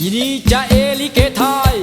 อีนีจะเอลิเกไทย